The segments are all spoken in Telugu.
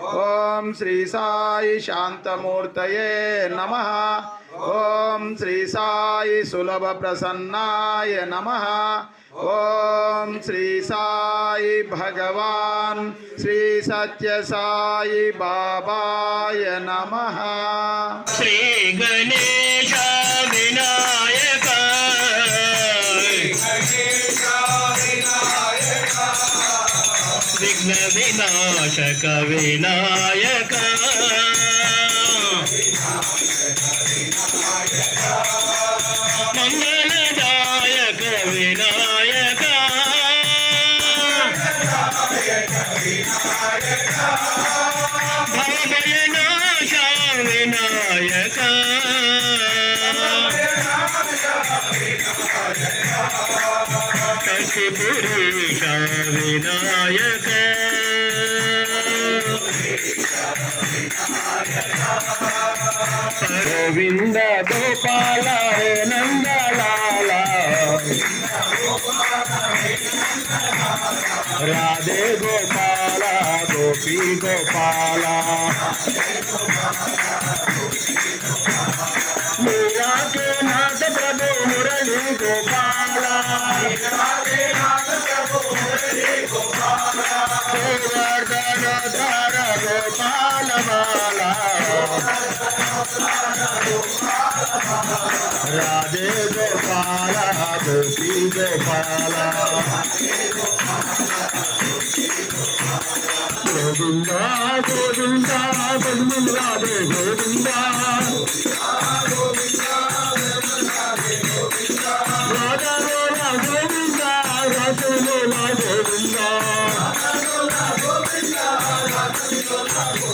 ओम श्री साई शान्तमूर्तये नमः। ॐ श्री साई सुलभ प्रसन्नाय नमः। ॐ श्री साई भगवान श्री सत्य साई बाबाय नमः। श्री गणेश विनायक। విఘ్న వినాశక వినాయక మంగళదాయక వినాయక భవభయనాశ వినాయక కసి పురుష Vinayaka Govinda Gopala Nandalal Radhe Gopala Gopi Gopala Radhe Gopala, Radhe Gopala, Radhe Gopala, Radhe Radhe Gopala, Radhe Radhe Gopala, Radhe Radhe Gopala,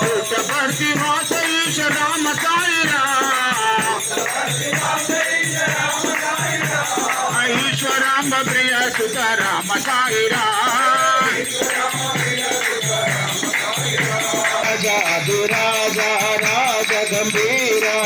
Puttaparthi వాస రామ సాయి ఈశ్వరాంబ ప్రియ సుత రామ సాయి రాజు రాజా రాజ గంభీరా.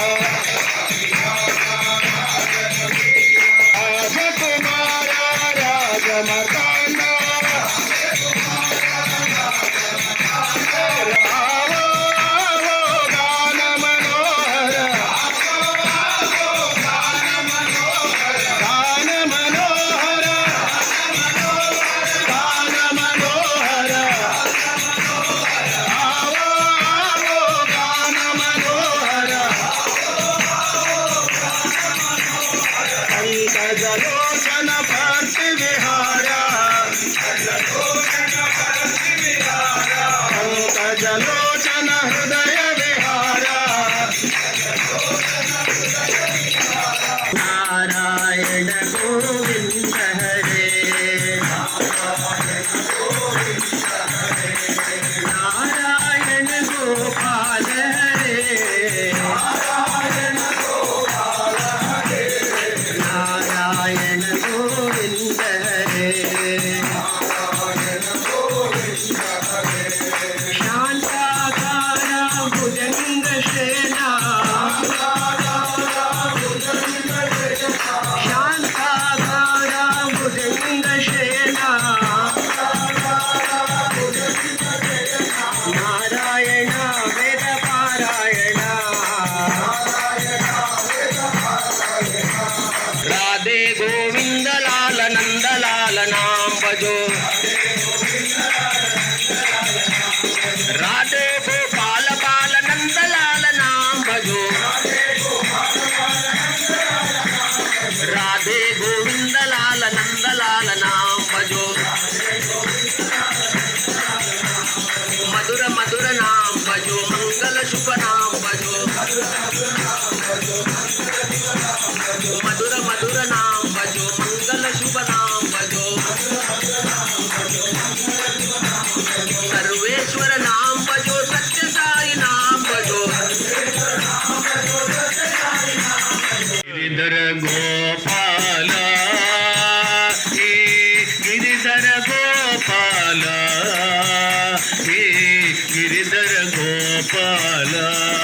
Thank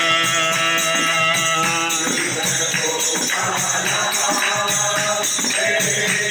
you.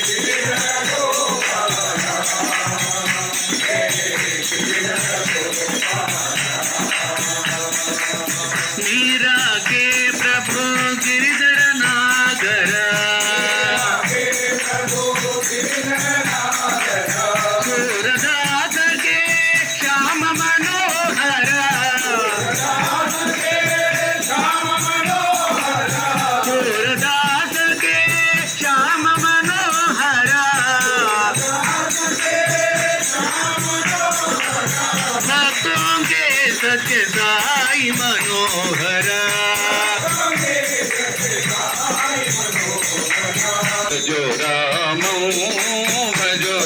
सच दाई मनोहर जो राम जो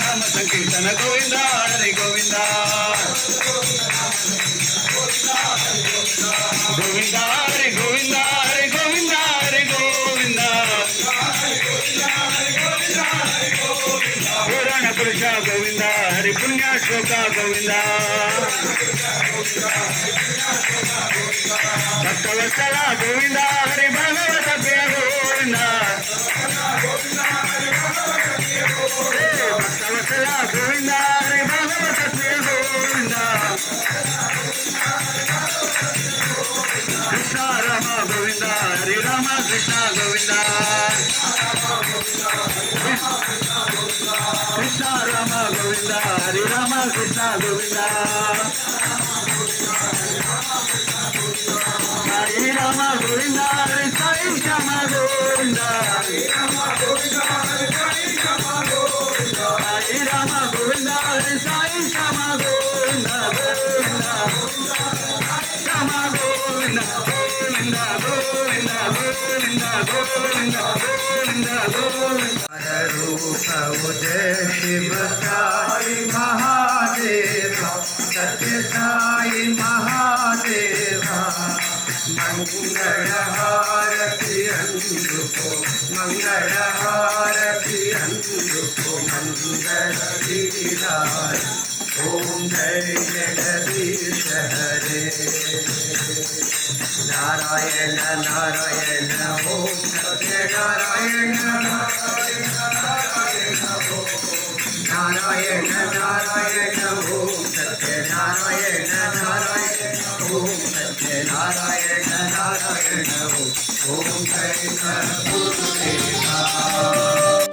నామ సంకీర్తన గోవింద హరి గోవింద. గోవింద హరి గోవింద హరి గోవింద హరి గోవింద. పురాణ పురుష గోవింద హరి పుణ్య శ్లోక గోవింద. భక్తవత్సల గోవింద హరి భగవత గోవింద గోవింద. నాలుగా హరి రమ గోవింద హరి రమ గోవింద హరి రమ గోవింద హరి రమ గోవింద హరి రమ గోవింద హరి రమ గోవింద శివ మహా जगत साई महादेवा, मंगलहारती अंधुको मंगलहारती अंधुको मंगल दीदार ओम जय जगदीश हरे। नारायण नारायण ओम सत्य नारायण नारायण नारायण नारायण ओम Om Shri Krishna Om Shri Krishna